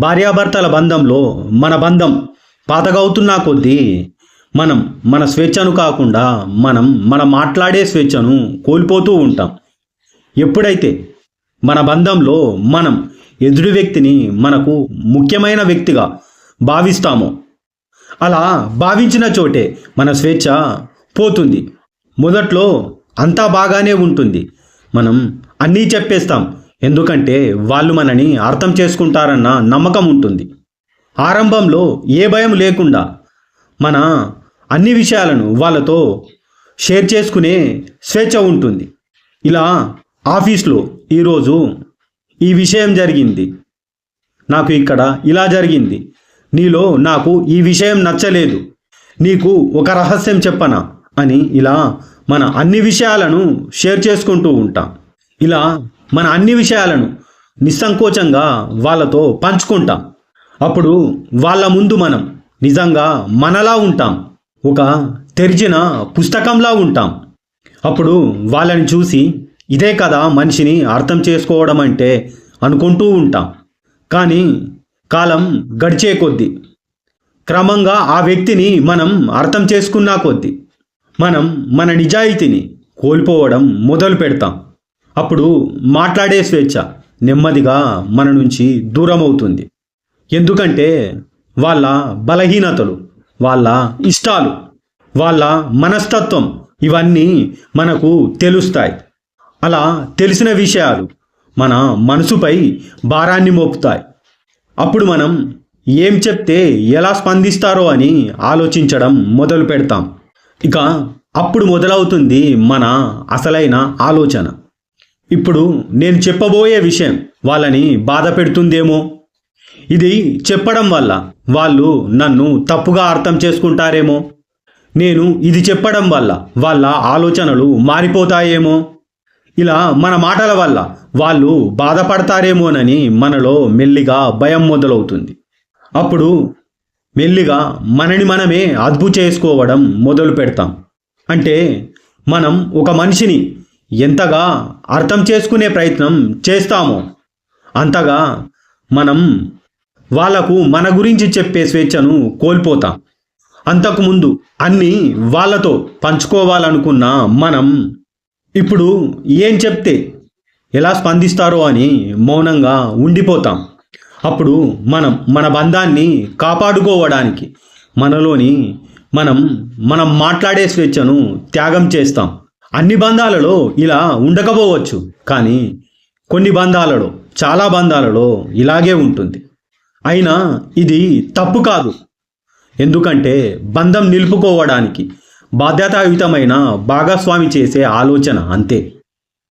భార్యాభర్తల బంధంలో మన బంధం పాతగవుతున్నా కొద్దీ మనం మన స్వేచ్ఛను కాకుండా మనం మన మాట్లాడే స్వేచ్ఛను కోల్పోతూ ఉంటాం. ఎప్పుడైతే మన బంధంలో మనం ఎదుటి వ్యక్తిని మనకు ముఖ్యమైన వ్యక్తిగా భావిస్తామో అలా భావించిన చోటే మన స్వేచ్ఛ పోతుంది. మొదట్లో అంతా బాగానే ఉంటుంది. మనం అన్నీ చెప్పేస్తాం. ఎందుకంటే వాళ్ళు మనని అర్థం చేసుకుంటారన్న నమ్మకం ఉంటుంది. ఆరంభంలో ఏ భయం లేకుండా మన అన్ని విషయాలను వాళ్ళతో షేర్ చేసుకునే స్వేచ్ఛ ఉంటుంది. ఇలా ఆఫీస్లో ఈరోజు ఈ విషయం జరిగింది. నాకు ఇక్కడ ఇలా జరిగింది. నీలో నాకు ఈ విషయం నచ్చలేదు. నీకు ఒక రహస్యం చెప్పనా? అని ఇలా మన అన్ని విషయాలను షేర్ చేసుకుంటూ ఉంటాం. ఇలా మన అన్ని విషయాలను నిస్సంకోచంగా వాళ్ళతో పంచుకుంటాం. అప్పుడు వాళ్ళ ముందు మనం నిజంగా మనలా ఉంటాం. ఒక తెరిచిన పుస్తకంలా ఉంటాం. అప్పుడు వాళ్ళని చూసి ఇదే కదా మనిషిని అర్థం చేసుకోవడం అంటే అనుకుంటూ ఉంటాం. కానీ కాలం గడిచే కొద్దీ క్రమంగా ఆ వ్యక్తిని మనం అర్థం చేసుకున్నా కొద్దీ మనం మన నిజాయితీని కోల్పోవడం మొదలు పెడతాం అప్పుడు మాట్లాడే స్వేచ్ఛ నెమ్మదిగా మన నుంచి దూరం అవుతుంది ఎందుకంటే వాళ్ళ బలహీనతలు వాళ్ళ ఇష్టాలు వాళ్ళ మనస్తత్వం ఇవన్నీ మనకు తెలుస్తాయి. అలా తెలిసిన విషయాలు మన మనసుపై భారాన్ని మోపుతాయి. అప్పుడు మనం ఏం చెప్తే ఎలా స్పందిస్తారో అని ఆలోచించడం మొదలు పెడతాం ఇక అప్పుడు మొదలవుతుంది మన అసలైన ఆలోచన. ఇప్పుడు నేను చెప్పబోయే విషయం వాళ్ళని బాధ పెడుతుందేమో? ఇది చెప్పడం వల్ల వాళ్ళు నన్ను తప్పుగా అర్థం చేసుకుంటారేమో? నేను ఇది చెప్పడం వల్ల వాళ్ళ ఆలోచనలు మారిపోతాయేమో? ఇలా మన మాటల వల్ల వాళ్ళు బాధపడతారేమోనని మనలో మెల్లిగా భయం మొదలవుతుంది. అప్పుడు మెల్లిగా మనని మనమే అదుపు చేసుకోవడం మొదలు పెడతాం అంటే మనం ఒక మనిషిని ఎంతగా అర్థం చేసుకునే ప్రయత్నం చేస్తామో అంతగా మనం వాళ్ళకు మన గురించి చెప్పే స్వేచ్ఛను కోల్పోతాం. అంతకుముందు అన్నీ వాళ్ళతో పంచుకోవాలనుకున్న మనం ఇప్పుడు ఏం చెప్తే ఎలా స్పందిస్తారో అని మౌనంగా ఉండిపోతాం. అప్పుడు మనం మన బంధాన్ని కాపాడుకోవడానికి మనలోని మనం మనం మాట్లాడే స్వేచ్ఛను త్యాగం చేస్తాం. అన్ని బంధాలలో ఇలా ఉండకపోవచ్చు. కానీ కొన్ని బంధాలలో చాలా బంధాలలో ఇలాగే ఉంటుంది. అయినా ఇది తప్పు కాదు. ఎందుకంటే బంధం నిలుపుకోవడానికి బాధ్యతాయుతమైన భాగస్వామి చేసే ఆలోచన అంతే.